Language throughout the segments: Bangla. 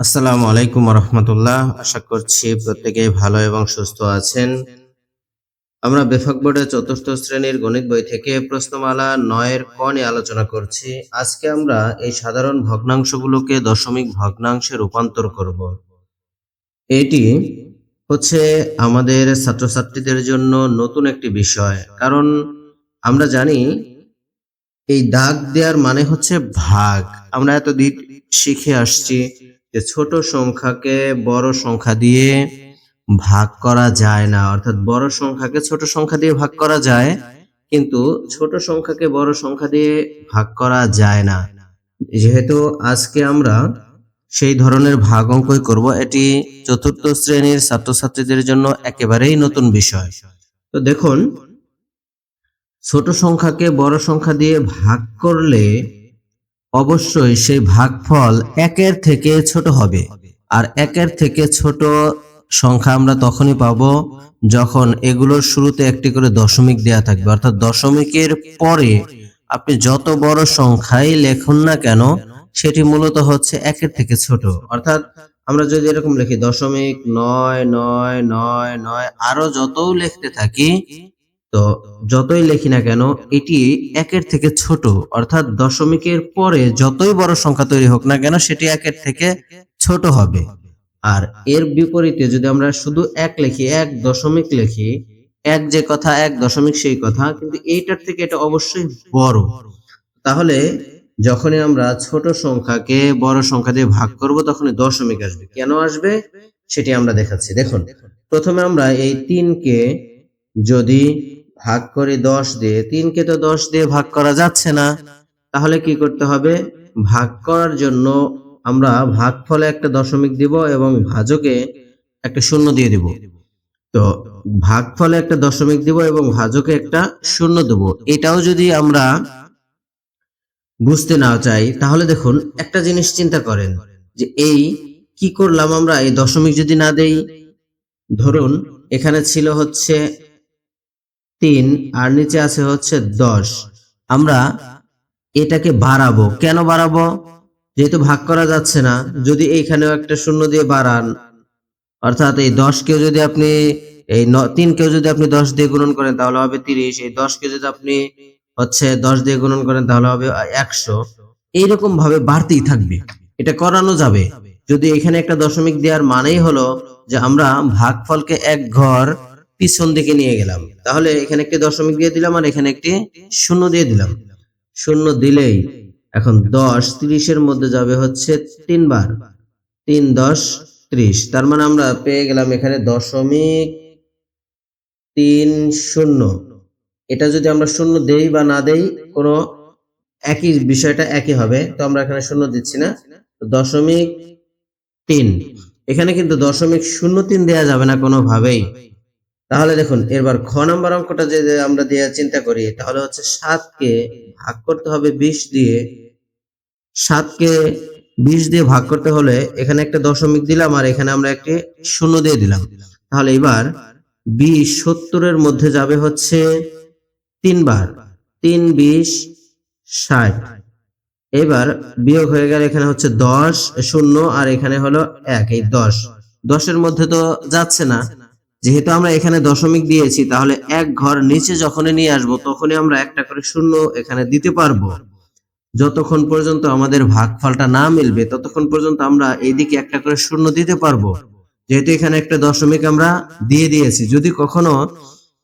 আসসালামু আলাইকুম রহমতুল্লাহ আশা করছি প্রত্যেকে ভালো এবং সুস্থ আছেন। আমরা বেফাক বোর্ডের চতুর্থ শ্রেণির গণিত বই থেকে প্রশ্নমালা নয়ের ক নিয়ে আলোচনা করছি। আজকে আমরা এই সাধারণ ভগ্নাংশগুলোকে দশমিক ভগ্নাংশে রূপান্তর করব। এটি হচ্ছে আমাদের ছাত্রছাত্রীদের জন্য নতুন একটি বিষয়, কারণ আমরা জানি এই দাগ দেওয়ার মানে হচ্ছে ভাগ। আমরা এতদিন শিখে আসছি যে ছোট সংখ্যাকে বড় সংখ্যা দিয়ে ভাগ করা যায় না। অর্থাৎ বড় সংখ্যাকে ছোট সংখ্যা দিয়ে ভাগ করা যায়, কিন্তু ছোট সংখ্যাকে বড় সংখ্যা দিয়ে ভাগ করা যায় না। যেহেতু আজকে আমরা সেই ধরনের ভাগ অঙ্কই করব, এটি চতুর্থ শ্রেণির ছাত্রছাত্রীদের জন্য একেবারেই নতুন বিষয়। তো দেখুন, ছোট সংখ্যাকে বড় সংখ্যা দিয়ে ভাগ করলে অবশ্যই সেই ভাগফল একের থেকে ছোট হবে। আর একের থেকে ছোট সংখ্যা আমরা তখনই পাবো যখন এগুলোর শুরুতে একটি করে দশমিক দেয়া থাকবে। অর্থাৎ দশমিকের পরে আপনি যত বড় সংখ্যাই লেখুন না কেন, সেটি মূলত হচ্ছে একের থেকে ছোট। অর্থাৎ আমরা যদি এরকম লিখি, দশমিক নয় নয় নয় নয়, আরও যত লিখতে থাকি তো যতই লেখি না কেন, এটি একের থেকে ছোট, অর্থাৎ দশমিকের পরে যতই বড় সংখ্যা তৈরি হোক না কেন, সেটি একের থেকে ছোট হবে। আর এর বিপরীতে যদি আমরা শুধু এক লিখি, এক দশমিক লিখি, এক যে কথা, এক দশমিক সেই কথা, কিন্তু এইটার থেকে এটা অবশ্যই বড়। তাহলে যখনই আমরা ছোট সংখ্যাকে বড় সংখ্যা দিয়ে ভাগ করব, তখনই দশমিক আসবে। কেন আসবে? সেটি আমরা দেখাচ্ছি। দেখুন, প্রথমে আমরা এই তিনকে যদি ভাগ করে দশ দিয়ে, তিনকে তো দশ দিয়ে ভাগ করা যাচ্ছে না, তাহলে কি করতে হবে? ভাগ করার জন্য আমরা ভাগ ফলে একটা দশমিক দিব এবং ভাজকে একটা শূন্য দিয়ে দিব। তো ভাগ ফলে একটা দশমিক দিব এবং ভাজকে একটা শূন্য দেব। এটাও যদি আমরা বুঝতে না চাই, তাহলে দেখুন, একটা জিনিস চিন্তা করেন যে এই কি করলাম আমরা? এই দশমিক যদি না দেই, ধরুন, এখানে ছিল হচ্ছে তিন, আর নিচে আছে হচ্ছে দশ। আমরা এটাকে বাড়াবো। কেন বাড়াবো? যেহেতু ভাগ করা যাচ্ছে না, যদি এইখানেও একটা শূন্য দিয়ে বাড়ান, অর্থাৎ এই দশকেও যদি আপনি এই ন- তিনকেও যদি আপনি দশ দিয়ে গুণন করেন, তাহলে হবে তিরিশ। এই দশকে যদি আপনি হচ্ছে দশ দিয়ে গুণন করেন, তাহলে হবে একশো। এইরকম ভাবে বাড়তেই থাকবে। এটা করানো যাবে। যদি এখানে একটা দশমিক দেওয়ার মানেই হলো যে আমরা ভাগফলকে এক ঘর পিছন দিকে নিয়ে গেলাম। তাহলে এখানে একটি দশমিক দিয়ে দিলাম আর এখানে একটি শূন্য দিয়ে দিলাম। শূন্য দিলেই এখন দশ তিরিশের মধ্যে যাবে হচ্ছে তিনবার। তিন দশ ত্রিশ। তার মানে আমরা পেয়ে গেলাম এখানে দশমিক তিন শূন্য। এটা যদি আমরা শূন্য দেই বা না দেই, কোনো একই বিষয়টা একই হবে। তো আমরা এখানে শূন্য দিচ্ছি না। দশমিক তিন। এখানে কিন্তু দশমিক শূন্য তিন দেওয়া যাবে না কোনোভাবেই। তাহলে দেখুন এবার খ নাম্বার অঙ্কটা যে আমরা দিয়ে চিন্তা করি, তাহলে হচ্ছে সাতকে ভাগ করতে হবে বিশ দিয়ে। সাতকে বিশ দিয়ে ভাগ করতে হলে এখানে একটা দশমিক দিলাম আর এখানে আমরা একটি শূন্য দিয়ে দিলাম। তাহলে এবার বিশ সত্তরের মধ্যে যাবে হচ্ছে তিনবার। তিন, বিশ, ষাট। এবার বিয়োগ হয়ে গেলে এখানে হচ্ছে দশ, শূন্য আর এখানে হলো এক, এই দশ। দশের মধ্যে তো যাচ্ছে না। যেহেতু আমরা এখানে দশমিক দিয়েছি, তাহলে এক ঘর নিচে যখনই নিয়ে আসব, তখনই আমরা একটা করে শূন্য এখানে দিতে পারব। যতক্ষণ পর্যন্ত আমাদের ভাগফলটা না মিলবে, ততক্ষণ পর্যন্ত আমরা এইদিকে একটা করে শূন্য দিতে পারব। যেহেতু এখানে একটা দশমিক আমরা দিয়ে দিয়েছি, যদি কখনো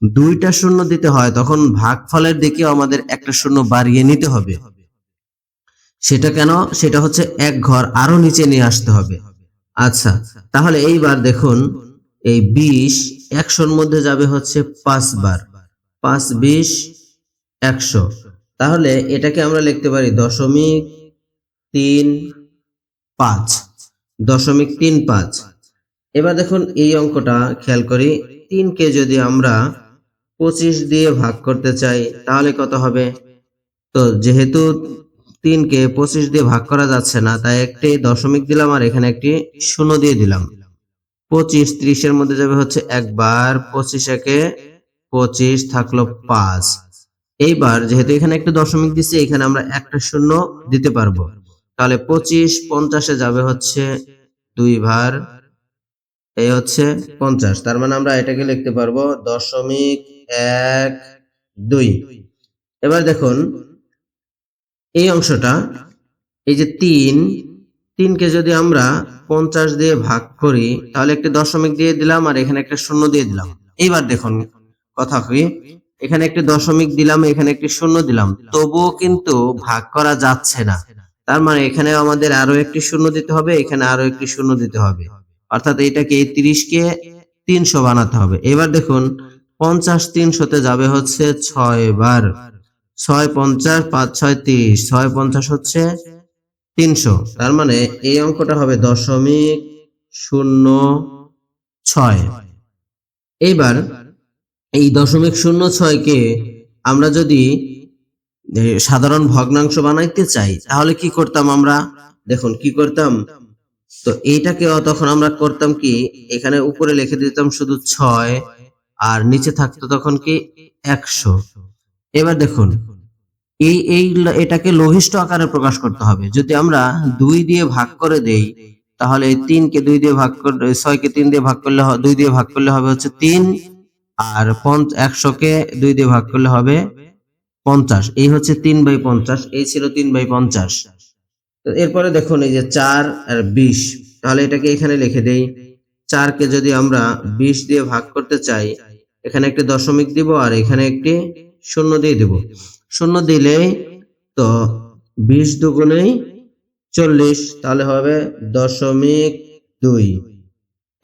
দুইটা শূন্য দিতে হয়, তখন ভাগফলের দিকেও আমাদের একটা শূন্য বাড়িয়ে নিতে হবে। সেটা কেন? সেটা হচ্ছে এক ঘর আরও নিচে নিয়ে আসতে হবে। আচ্ছা তাহলে এইবার দেখুন এই বিশ একশোর মধ্যে যাবে হচ্ছে পাঁচবার পাঁচ বিশ একশো। তাহলে এটাকে আমরা লিখতে পারি দশমিক তিন পাঁচ। দশমিক তিন পাঁচ। এবার দেখুন এই অঙ্কটা খেয়াল করি। তিনকে যদি আমরা পঁচিশ দিয়ে ভাগ করতে চাই, তাহলে কত হবে? তো যেহেতু তিনকে পঁচিশ দিয়ে ভাগ করা যাচ্ছে না, তাই একটি দশমিক দিলাম আর এখানে একটি শূন্য দিয়ে দিলাম। পঁচিশ ত্রিশের মধ্যে যাবে হচ্ছে একবার, পঁচিশ একে পঁচিশ থাকল পাঁচ। এইবার যেহেতু এখানে একটা দশমিক দিচ্ছি, এখানে আমরা একটা শূন্য দিতে পারব। তাহলে পঁচিশ পঞ্চাশে যাবে হচ্ছে দুই ভার, এই হচ্ছে পঞ্চাশ। তার মানে আমরা এটাকে লিখতে পারব দশমিক এক দুই। এবার দেখুন, এই অংশটা, এই যে তিন, তিনকে যদি আমরা পঞ্চাশ দিয়ে ভাগ করি, তাহলে একটি দশমিক দিয়ে দিলাম আর এখানে একটা শূন্য দিয়ে দিলাম। এইবার দেখুন কথা কি, এখানে একটি দশমিক দিলাম, এখানে একটি শূন্য দিলাম। তবুও কিন্তু ভাগ করা যাচ্ছে না। তার মানে এখানে আমাদের আরও একটি শূন্য দিতে হবে, এখানে আরও একটি শূন্য দিতে হবে। অর্থাৎ এটাকে এই তিরিশকে তিনশো বানাতে হবে। এবার দেখুন, পঞ্চাশ তিনশোতে যাবে হচ্ছে ছয় বার ছয় পঞ্চাশ, পাঁচ ছয় তিরিশ। ছয় পঞ্চাশ হচ্ছে তিনশো। তার মানে এই অঙ্কটা হবে দশমিক শূন্য ছয়। এইবার এই দশমিক শূন্য ছয়কে আমরা যদি সাধারণ ভগ্নাংশ বানাইতে চাই, তাহলে কি করতাম আমরা? দেখুন, কি করতাম? তো এইটাকে তখন আমরা করতাম কি, এখানে উপরে লিখে দিতাম শুধু ছয় আর নিচে থাকতো তখন কি একশো। এবার দেখুন এই এই এটাকে লঘিষ্ঠ আকারে প্রকাশ করতে হবে। যদি আমরা দুই দিয়ে ভাগ করে দেই, তাহলে তিনকে দুই দিয়ে ভাগ করে, ছয়কে তিন দিয়ে ভাগ করলে দুই দিয়ে ভাগ করলে হবে হচ্ছে তিন, আর পঞ্চ, একশোকে দুই দিয়ে ভাগ করলে হবে পঞ্চাশ। এই হচ্ছে তিন বাই পঞ্চাশ, এই ছিল তিন বাই পঞ্চাশ। এরপরে দেখুন এই যে চার আর বিশ। তাহলে এটাকে এখানে লিখে দেই, চারকে যদি আমরা বিশ দিয়ে ভাগ করতে চাই, এখানে একটি দশমিক দিব আর এখানে একটি শূন্য দিয়ে দিব। শূন্য দিলে তো বিশ দুগুণেই চল্লিশ, তাহলে হবে দশমিক দুই।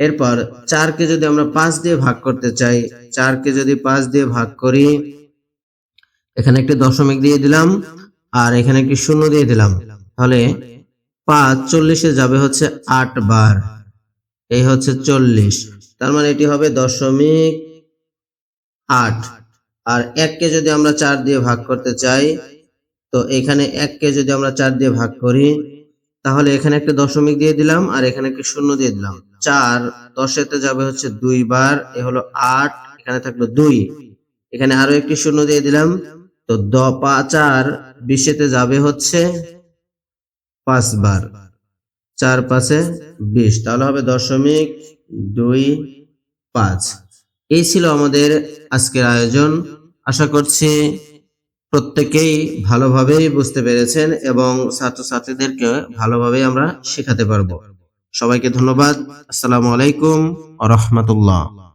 এরপর চারকে যদি আমরা পাঁচ দিয়ে ভাগ করতে চাই, চারকে যদি পাঁচ দিয়ে ভাগ করি, এখানে একটি দশমিক দিয়ে দিলাম আর এখানে একটি শূন্য দিয়ে দিলাম। তাহলে পাঁচ চল্লিশে যাবে হচ্ছে আট বার, এই হচ্ছে চল্লিশ। তার মানে এটি হবে দশমিক আট। আর এককে যদি আমরা চার দিয়ে ভাগ করতে চাই, তো এখানে এককে যদি আমরা চার দিয়ে ভাগ করি, তাহলে এখানে একটা দশমিক দিয়ে দিলাম আর এখানে একটা শূন্য দিয়ে দিলাম। চার দশেতে যাবে হচ্ছে দুই বার, এ হলো আট, এখানে থাকল দুই। এখানে আরও একটি শূন্য দিয়ে দিলাম, তো দ পা চার বিশেতে যাবে হচ্ছে পাঁচ বার। চার পাঁচে বিশ, তাহলে হবে দশমিক দুই পাঁচ। এই ছিল আমাদের আজকের আয়োজন। আশা করছি প্রত্যেকেই ভালোভাবেই বুঝতে পেরেছেন এবং ছাত্রছাত্রীদেরকে ভালোভাবেই আমরা শেখাতে পারব। সবাইকে ধন্যবাদ। আসসালামু আলাইকুম রহমতুল্লাহ।